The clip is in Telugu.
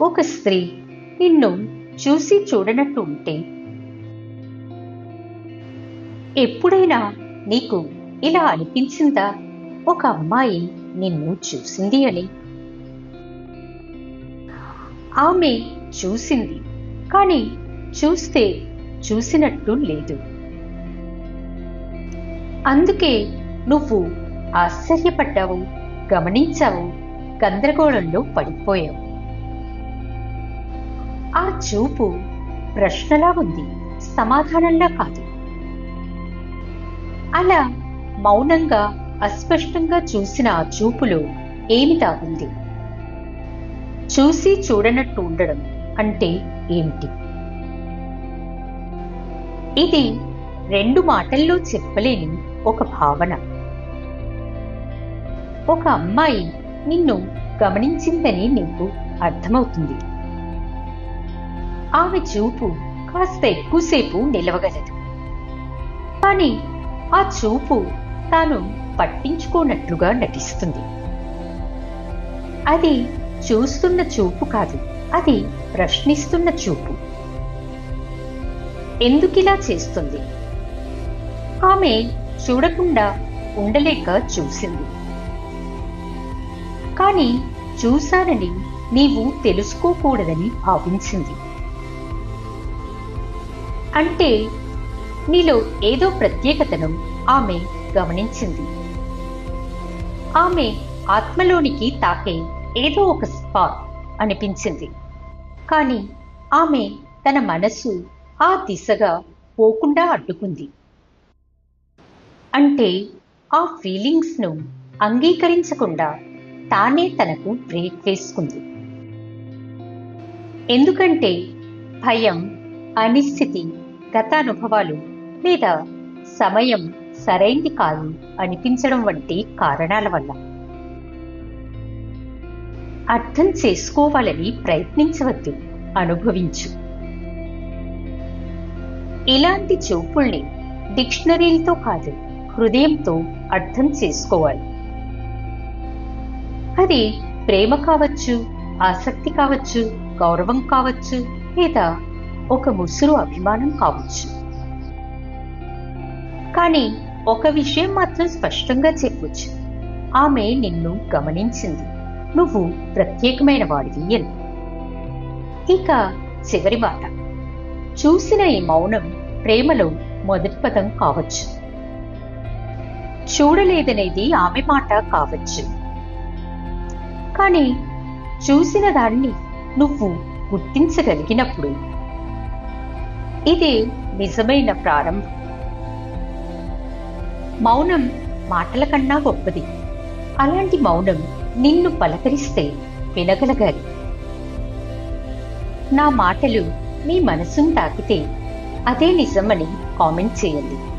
ఒక స్త్రీ నిన్ను చూసి చూడనట్టు ఉంటే? ఎప్పుడైనా నీకు ఇలా అనిపించిందా? ఒక అమ్మాయి నిన్ను చూసింది అని. ఆమె చూసింది కానీ చూస్తే చూసినట్టు లేదు. అందుకే నువ్వు ఆశ్చర్యపడ్డావు గమనించావు గందరగోళంలో పడిపోయావు. చూపు ప్రశ్నలా ఉంది సమాధానంలా కాదు. అలా మౌనంగా అస్పష్టంగా చూసిన ఆ చూపులో ఏమి దాగుంది చూసి చూడనట్టు ఉండడం అంటే ఏమిటి? ఇది రెండు మాటల్లో చెప్పలేని ఒక భావన. ఒక అమ్మాయి నిన్ను గమనించిందని నీకు అర్థమవుతుంది. ఆమె చూపు కాస్త ఎక్కువసేపు నిలవగలదు. కానీ ఆ చూపు తాను పట్టించుకోనట్లుగా నటిస్తుంది. అది చూస్తున్న చూపు కాదు అది ప్రశ్నిస్తున్న చూపు. ఎందుకిలా చేస్తుంది? ఆమె చూడకుండా ఉండలేక చూసింది. కానీ చూశానని నీవు తెలుసుకోకూడదని భావించింది. అంటే నీలో ఏదో ప్రత్యేకతను ఆమె గమనించింది. ఆమె ఆత్మలోనికి తాకే ఏదో ఒక స్పాట్ అనిపించింది. కానీ ఆమె తన మనసు ఆ దిశగా పోకుండా అడ్డుకుంది. అంటే ఆ ఫీలింగ్స్ను అంగీకరించకుండా తానే తనకు బ్రేక్ వేసుకుంది. ఎందుకంటే భయం అనిశ్చితి గత అనుభవాలు లేదా సమయం సరైంది కాదు అనిపించడం వంటి కారణాల వల్ల. అర్థం చేసుకోవాలని ప్రయత్నించవద్దు అనుభవించు. ఇలాంటి చూపుల్ని డిక్షనరీలతో కాదు హృదయంతో అర్థం చేసుకోవాలి. అది ప్రేమ కావచ్చు ఆసక్తి కావచ్చు గౌరవం కావచ్చు లేదా ఒక ముసురు అభిమానం కావచ్చు. కానీ ఒక విషయం మాత్రం స్పష్టంగా చెప్పొచ్చు. ఆమె నిన్ను గమనించింది. నువ్వు ప్రత్యేకమైన వాడివి అని. ఇక చివరి మాట. చూసిన ఈ మౌనం ప్రేమలో మొదటి పదం కావచ్చు. చూడలేదనేది ఆమె మాట కావచ్చు. కానీ చూసిన దాన్ని నువ్వు గుర్తించగలిగినప్పుడు ఇది నిజమైన ప్రారంభం. మౌనం మాటల కన్నా గొప్పది. అలాంటి మౌనం నిన్ను పలకరిస్తే వినగలగాలి. నా మాటలు మీ మనసును తాకితే అదే నిజమని కామెంట్ చేయండి.